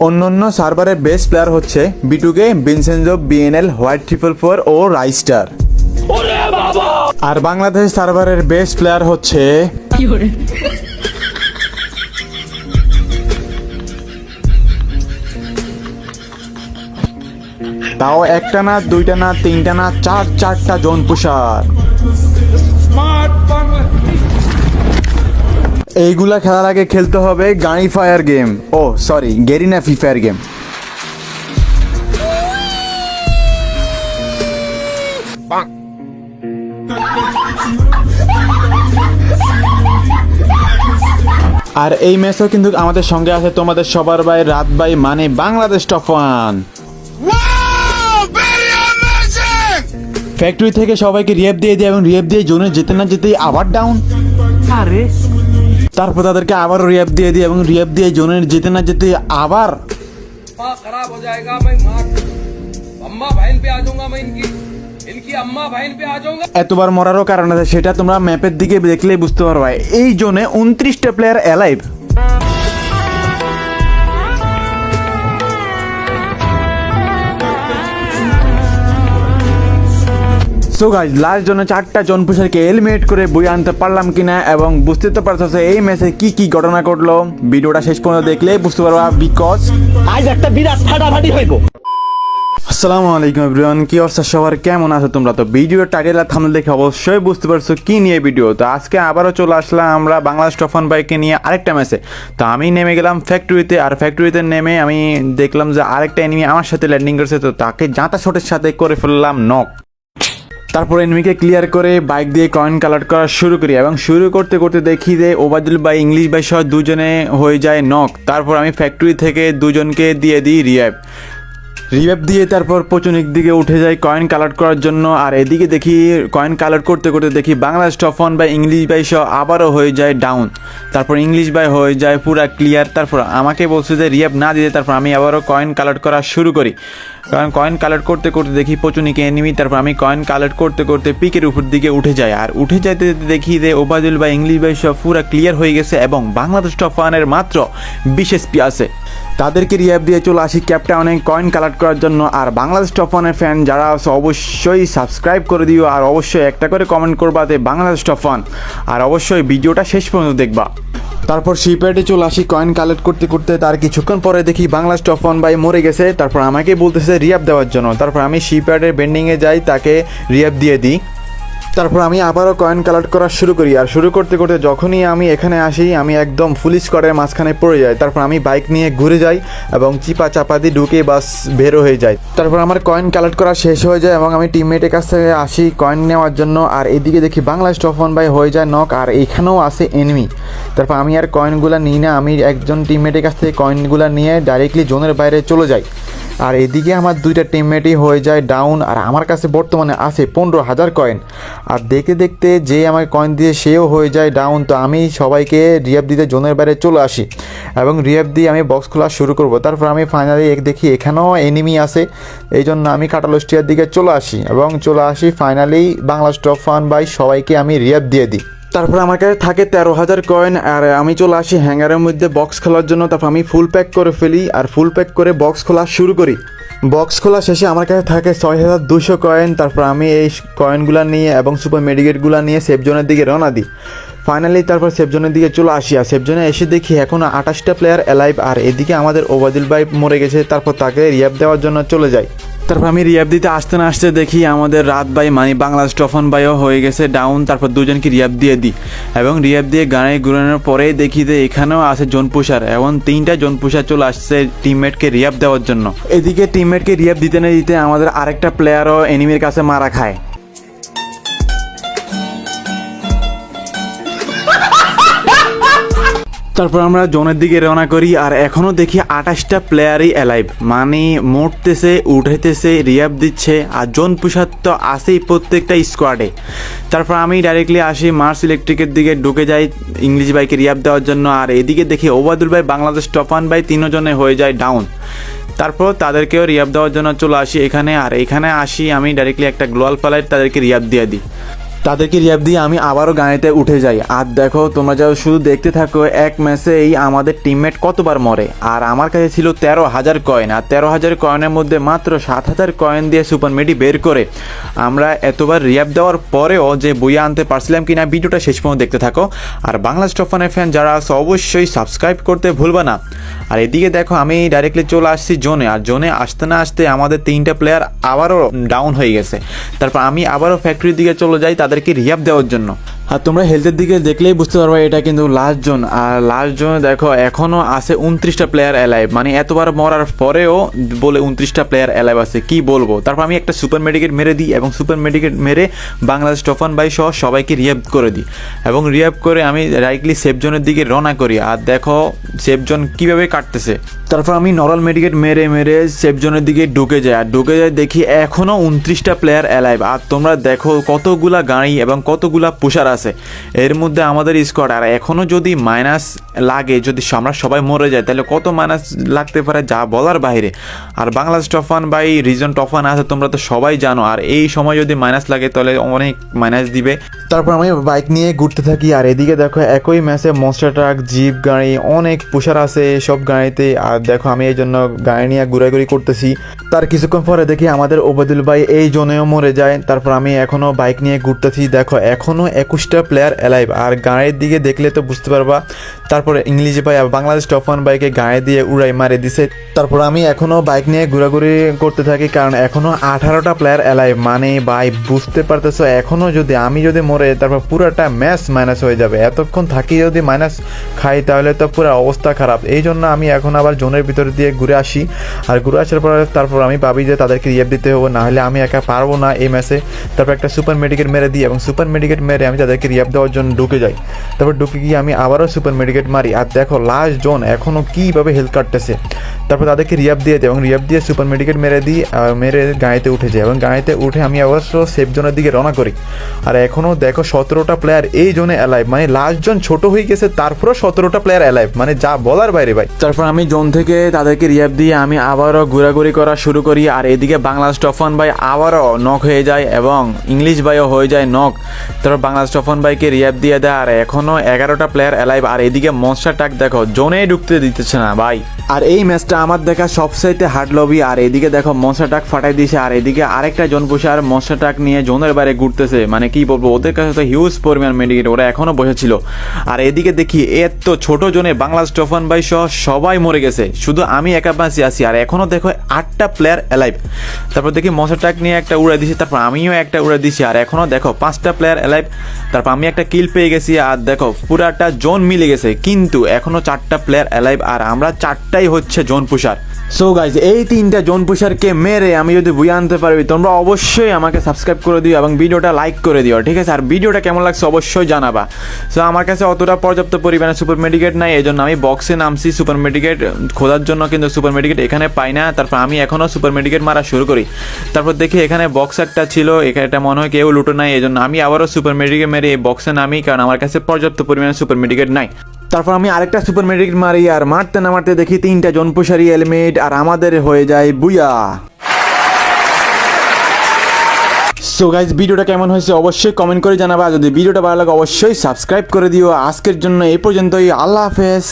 অন্যান্য সার্ভারের best player হচ্ছে বিটুকে Vincenzo BNL white triple four ও রাইস্টার। আর বাংলাদেশ সার্ভারের বেস্ট প্লেয়ার হচ্ছে তাও একটা না দুইটা না তিনটা না চার চারটা জোন পুষার। এইগুলা খেলার আগে খেলতে হবে গাড়ি ফায়ার গেম। ও sorry Garena free fire game. আর এই ম্যাচও কিন্তু আমাদের সঙ্গে আছে তোমাদের সবার ভাই, রাত ভাই মানে বাংলাদেশ টপ ওয়ান। ফ্যাক্টরি থেকে সবাইকে রিয়েপ দিয়ে দিয়ে এবং রিয়েপ দিয়ে জোনে যেতে না যেতেই আবার ডাউন আরে। তারপর তাদেরকে আবারও রিয়েপ দিয়ে দিয়ে এবং রিয়েপ দিয়ে জোনের যেতে না যেতে আবার अम्मा खराब हो जाएगा मैं मार अम्मा बहन पे आ जाऊंगा मैं इनकी इनकी अम्मा बहन पे आ जाऊंगा এতবার মরারও কারণ আছে সেটা তোমরা ম্যাপের দিকে দেখলেই বুঝতে পারবে এই জোনে উনত্রিশটা player alive so guys last জন্য চারটা জন পুষারকে এলিমিনেট করে বই আনতে পারলাম কিনা এবং বুঝতে তো পারছ এই ম্যাচে কি কি ঘটনা ঘটলো? ভিডিওটা শেষ পর্যন্ত দেখলে বুঝতে পারবা বিকজ আজ একটা বিরাট ফাটাফাটি হইব। আসসালামু আলাইকুম এভরিওয়ান কি অবস্থা? সবার কেমন আছো তোমরা? তো ভিডিও টাইটেল আর থামলে দেখে অবশ্যই বুঝতে পারছ কি নিয়ে ভিডিও তো আজকে আবারও চলে আসলাম আমরা বাংলাদেশ টফান বাইকে নিয়ে আরেকটা ম্যাচে তো আমি নেমে গেলাম ফ্যাক্টরিতে আর ফ্যাক্টরিতে নেমে আমি দেখলাম যে আরেকটা এনিমি আমার সাথে ল্যান্ডিং করেছে তো তাকে জাঁতা শটের সাথে করে ফেললাম নক তারপর এনিমিকে ক্লিয়ার করে বাইক দিয়ে কয়েন কালেক্ট করা শুরু করি এবং শুরু করতে করতে দেখি যে ওবায়দুল ভাই ইংলিশ ভাই সহ দুজনে হয়ে যায় নক তারপর আমি ফ্যাক্টরি থেকে দুজনকে দিয়ে দিই রিয়াইভ রিভ্যাপ দিয়ে তারপর পচনিক দিকে উঠে যায় কয়েন কালেক্ট করার জন্য। আর এদিকে দেখি কয়েন কালেক্ট করতে করতে দেখি টপ ওয়ান বা ইংলিশ বাই সহ আবারও হয়ে যায় ডাউন তারপর ইংলিশ বাই হয়ে যায় পুরা ক্লিয়ার তারপর আমাকে বলছে যে রিয়াপ না দিতে তারপর আমি আবারও কয়েন কালেক্ট করা শুরু করি। কারণ কয়েন কালেক্ট করতে করতে দেখি পচনিকে এনিমি তারপর আমি কয়েন কালেক্ট করতে করতে পিকের উপর দিকে উঠে যাই। আর উঠে যাইতে যেতে দেখি যে ওবায়দুল বা ইংলিশ বাই সব পুরা ক্লিয়ার হয়ে গেছে এবং বাংলাদেশ টপ ওয়ানের মাত্র বিশেষ এসপি আছে। তাদেরকে রিয়াপ দিয়ে চলে আসি ক্যাপটাউনে কয়েন কালেক্ট করার জন্য। আর বাংলাদেশ টপ ওয়ানের ফ্যান যারা আছে, অবশ্যই সাবস্ক্রাইব করে দিও আর অবশ্যই একটা করে কমেন্ট করবা যে বাংলাদেশ টপ ওয়ান আর অবশ্যই ভিডিওটা শেষ পর্যন্ত দেখবা। তারপর শিপেটে চলে আসি কয়েন কালেক্ট করতে করতে। তার কিছুক্ষণ পরে দেখি বাংলাদেশ টপ ওয়ান বাই মরে গেছে। তারপর আমাকে বলতেছে রিয়াপ দেওয়ার জন্য। তারপর আমি শিপেটের বেন্ডিংয়ে যাই, তাকে রিয়াপ দিয়ে দিই। তারপর আমি আবারও কয়েন কালেক্ট করা শুরু করি। আর শুরু করতে করতে যখনই আমি এখানে আসি, আমি একদম ফুল স্কোয়াডের মাঝখানে পড়ে যাই। তারপর আমি বাইক নিয়ে ঘুরে যাই এবং চিপা চাপা দিয়ে ঢুকে বাস বেরো হয়ে যায় তারপর আমার কয়েন কালেক্ট করা শেষ হয়ে যায় এবং আমি টিমমেটের কাছ থেকে আসি কয়েন নেওয়ার জন্য। আর এদিকে দেখি বাংলা স্টপ ওয়ান বাই হয়ে যায় নক আর এখানেও আসে এনিমি তারপর আমি আর কয়েনগুলো নিই না। আমি একজন টিমমেটের কাছ থেকে কয়েনগুলো নিয়ে ডাইরেক্টলি জোনের বাইরে চলে যাই। আর এদিকে আমার দুইটা টিমমেটই হয়ে যায় ডাউন আর আমার কাছে বর্তমানে আছে পনেরো হাজার কয়েন আর দেখতে দেখতে যে আমাকে কয়েন দিয়ে সেও হয়ে যায় ডাউন তো আমি সবাইকে রিয়াব দিতে জোনের বাইরে চলে আসি। এবং রিয়াব দিয়ে আমি বক্স খোলা শুরু করব। তারপর আমি ফাইনালি এক দেখি এখানেও এনিমি আছে এই জন্য আমি কাটালোস্টিয়ার দিকে চলে আসি। এবং চলে আসি finally Bangla stop fun bye সবাইকে আমি রিয়াব দিয়ে দিই। তারপর আমার কাছে থাকে তেরো হাজার কয়েন আর আমি চলে আসি হ্যাঙ্গারের মধ্যে বক্স খোলার জন্য। তারপর আমি ফুল প্যাক করে ফেলি আর ফুল প্যাক করে বক্স খোলা শুরু করি। বক্স খোলা শেষে আমার কাছে থাকে ছয় হাজার দুশো কয়েন তারপর আমি এই কয়েনগুলো নিয়ে এবং সুপার মেডিকেটগুলো নিয়ে সেফ জোনের দিকে রওনা দিই। ফাইনালি তারপর সেফ জোনের দিকে চলে আসি আর সেফ জোনে এসে দেখি এখন আঠাশটা প্লেয়ার অ্যালাইভ আর এদিকে আমাদের ওবাদিল ভাই মরে গেছে। তারপর তাকে রিয়াব দেওয়ার জন্য চলে যাই। তারপর আমি রিয়াব দিতে আসতে না আসতে দেখি আমাদের রাত বাই মানে বাংলাদেশ টফন বাইও হয়ে গেছে ডাউন তারপর দুজনকে রিয়াব দিয়ে দিই। এবং রিয়াব দিয়ে গানে ঘুরানোর পরেই দেখি যে এখানেও আছে জোন পুষার এবং তিনটা জোন পুষার চলে আসছে টিমমেটকে রিয়াব দেওয়ার জন্য। এদিকে টিমমেটকে রিয়াব দিতে না দিতে আমাদের আরেকটা প্লেয়ারও এনিমির কাছে মারা খায়। তারপর আমরা জোনের দিকে রওনা করি আর এখনও দেখি আঠাশটা প্লেয়ারই অ্যালাইভ মানে মরতেছে উঠেতেছে রিয়াব দিচ্ছে আর জোন পুষার তো আসেই প্রত্যেকটা স্কোয়াডে তারপর আমি ডাইরেক্টলি আসি মার্স ইলেকট্রিকের দিকে, ঢুকে যাই ইংলিশ বাইকে রিয়াব দেওয়ার জন্য আর এদিকে দেখি ওবাদুল ভাই বাংলাদেশ টপান ভাই তিনজনে হয়ে যায় ডাউন তারপর তাদেরকেও রিয়াব দেওয়ার জন্য চলে আসি এখানে আর এখানে আসি আমি ডাইরেক্টলি একটা গ্লোয়াল পালাই তাদেরকে রিয়াব দিয়ে দিই। তাদেরকে রিয়াব দিয়ে আমি আবারও গাড়িতে উঠে যাই। আর দেখো, তোমরা যাও শুধু দেখতে থাকো, এক ম্যাচেই আমাদের টিমমেট কতবার মরে? আর আমার কাছে ছিল তেরো হাজার কয়েন আর তেরো হাজার কয়েনের মধ্যে মাত্র সাত হাজার কয়েন দিয়ে সুপার মেডি বের করে আমরা এতবার রিয়াব দেওয়ার পরেও যে বইয়ে আনতে পারছিলাম কিনা ভিডিওটা শেষ পর্যন্ত দেখতে থাকো। আর বাংলা স্টফানের ফ্যান যারা আছে, অবশ্যই সাবস্ক্রাইব করতে ভুলবে না। আর এদিকে দেখো, আমি ডাইরেক্টলি চলে আসছি জোনে আর জোনে আসতে না আসতে আমাদের তিনটা প্লেয়ার আবারও ডাউন হয়ে গেছে। তারপর আমি আবারও ফ্যাক্টরির দিকে চলে যাই তাদেরকে রিয়াব দেওয়ার জন্য। আর তোমরা হেলথের দিকে দেখলেই বুঝতে পারবে এটা কিন্তু লাস্ট জোন আর লাস্ট জোনে দেখো এখনও আছে উনত্রিশটা প্লেয়ার অ্যালাইভ মানে এতবার মরার পরেও বলে উনত্রিশটা প্লেয়ার অ্যালাইভ আছে। কি বলব? তারপর আমি একটা সুপার মেডিকেট মেরে দিই এবং সুপার মেডিকেট মেরে বাংলাদেশ টফান বাই সহ সবাইকে রিয়াব করে দিই। এবং রিয়াব করে আমি রাইটলি সেফ জোনের দিকে রওনা করি। আর দেখো সেফ জোন কীভাবে কাটতেছে? তারপর আমি নরাল মেডিকেট মেরে মেরে সেফ জোনের দিকে ঢুকে যাই। আর ঢুকে যাই দেখি এখনও উনত্রিশটা প্লেয়ার অ্যালাইভ আর তোমরা দেখো কতগুলা গাড়ি এবং কতগুলা পুষার আছে। এর মধ্যে আমাদের স্কোয়াড আর এখনও যদি মাইনাস লাগে, যদি আমরা সবাই মরে যায় তাহলে কত মাইনাস লাগতে পারে যা বলার বাইরে আর বাংলাদেশ টফান বাই রিজন টফান আছে, তোমরা তো সবাই জানো। আর এই সময় যদি মাইনাস লাগে, তাহলে অনেক মাইনাস দিবে। তারপর আমি বাইক নিয়ে ঘুরতে থাকি, আর এদিকে দেখো, একই ম্যাচে মনস্টার ট্রাক জিপ গাড়ি, অনেক পুষার আছে সব গাড়িতে। আর দেখো, আমি এই জন্য গাড়ি নিয়ে ঘোরাঘুরি করতেছি। তার কিছুক্ষণ পরে দেখি আমাদের ওবায়দুল ভাই এই জনেও মরে যায়। তারপর আমি এখনও বাইক নিয়ে ঘুরতেছি দেখো এখনও একুশটা প্লেয়ার অ্যালাইভ আর গাঁয়ের দিকে দেখলে তো বুঝতে পারবা। তারপরে ইংলিশ ভাই বাংলাদেশ টফান বাইকে গায়ে দিয়ে উড়াই মারে দিছে। তারপর আমি এখনও বাইক নিয়ে ঘোরাঘুরি করতে থাকি, কারণ এখনও আঠারোটা প্লেয়ার অ্যালাইভ মানে ভাই, বুঝতে পারতেছো এখনও যদি আমি যদি মরে, তারপর পুরোটা ম্যাচ মাইনাস হয়ে যাবে। এতক্ষণ থাকি যদি মাইনাস খাই, তাহলে তো পুরো অবস্থা খারাপ। এই জন্য আমি এখন আবার জোনের ভিতর দিয়ে ঘুরে আসি। আর ঘুরে আসার পর তারপর আমি ভাবি যে তাদেরকে রিয়েপ দিতে হবে না হলে আমি একা পারব না এই ম্যাচে তারপর একটা সুপার মেডিকেট মেরে দিই এবং সুপার মেডিকেট মেরে আমি তাদেরকে রিয়াপ দেওয়ার জন্য ঢুকে যাই। তারপর ঢুকে গিয়ে আমি আবারও সুপার মেডিকেট মারি। আর দেখো লাস্ট জোন এখনও কীভাবে হেলথ কাটতেছে। তারপর তাদেরকে রিয়াপ দিয়ে দিই এবং রিয়াপ দিয়ে সুপার মেডিকেট মেরে দিই মেরে গাড়িতে উঠে যায় এবং গাড়িতে উঠে আমি অবশ্য সেফ জোনের দিকে রওনা করি। আর এখনও দেখো, সতেরোটা প্লেয়ার এই জোনে অ্যালাইভ মানে লাস্ট জন ছোট হয়ে গেছে, তারপরও সতেরোটা প্লেয়ার অ্যালাইভ মানে যা বলার বাইরে ভাই। তারপর আমি জোন থেকে তাদেরকে রিয়াপ দিয়ে আমি আবারও ঘোরাঘুরি করা শুরু করি। আর এদিকে বাংলাদেশ টফান ভাই আবারও নক হয়ে যায় এবং ইংলিশ ভাইও হয়ে যায়। নক তারপর বাংলাদেশ টফান ভাইকে রিয়াপ দিয়ে দেয়। আর এখনও এগারোটা প্লেয়ার অ্যালাইভ আর এদিকে মনস্টার টাক, দেখো, জোনেই ঢুকতে দিতেছে না, ভাই। আর এই ম্যাচটা আমার দেখা সবসাইতে হার্ড লবি আর এদিকে দেখো মনস্টার টাক ফাটাই দিয়েছে। আর এদিকে আরেকটা জন বসে, আর মনস্টার টাক নিয়ে জোনের বাইরে ঘুরতেছে। মানে কি বলব, ওদের কাছে তো হিউজ পরিমাণ মেডিকেট ওরা এখনও বসেছিল। আর এদিকে দেখি, এত ছোট জনে বাংলাদেশ টফান ভাই সহ সবাই মরে গেছে। শুধু আমি একা বাঁচি আছি। আর এখনও দেখো, আটটা প্লেয়ার অ্যালাইভ তারপর দেখি মশার টাক নিয়ে একটা উড়ে দিছি। তারপর আমিও একটা উড়ে দিছি। আর এখনও দেখো পাঁচটা প্লেয়ার অ্যালাইভ তারপর আমি একটা কিল পেয়ে গেছি আর দেখো, পুরাটা জোন মিলে গেছে। কিন্তু এখনও চারটা প্লেয়ার অ্যালাইভ আর আমরা চারটাই হচ্ছে জোন পুষার সো গাইজ এই তিনটা জোন পুষারকে মেরে আমি যদি বুয়ে আনতে পারবি তোমরা অবশ্যই আমাকে সাবস্ক্রাইব করে দিও এবং ভিডিওটা লাইক করে দিও, ঠিক আছে? আর ভিডিওটা কেমন লাগছে অবশ্যই জানাবা। সো আমার কাছে অতটা পর্যাপ্ত পরিমাণে সুপার মেডিকেট নাই এই জন্য আমি বক্সে নামছি সুপার মেডিকেট খোঁজার জন্য কিন্তু সুপার মেডিকেট এখানে পাই না, তারপর আমি এখনও সুপার মেডিকেট মারা শুরু করি। তারপর দেখি এখানে বক্স একটা ছিল, এখানে এটা মনে হয় কেউ লুটো নাই এই জন্য আমি আবারও সুপার মেডিকেট মেরে এই বক্সে নামি, কারণ আমার কাছে পর্যাপ্ত পরিমাণে সুপার মেডিকেট নাই। তারপর আমি আরেকটা সুপার মেডিকেট মারি আর মারতে না মারতে দেখি তিনটা জনপুষারি এলিমেট আর আমাদের হয়ে যায় বুয়া। সো গাইজ ভিডিওটা কেমন হয়েছে অবশ্যই কমেন্ট করে জানাবা। যদি ভিডিওটা ভালো লাগে, অবশ্যই সাবস্ক্রাইব করে দিও। আজকের জন্য এই পর্যন্তই। আল্লাহ হাফেজ।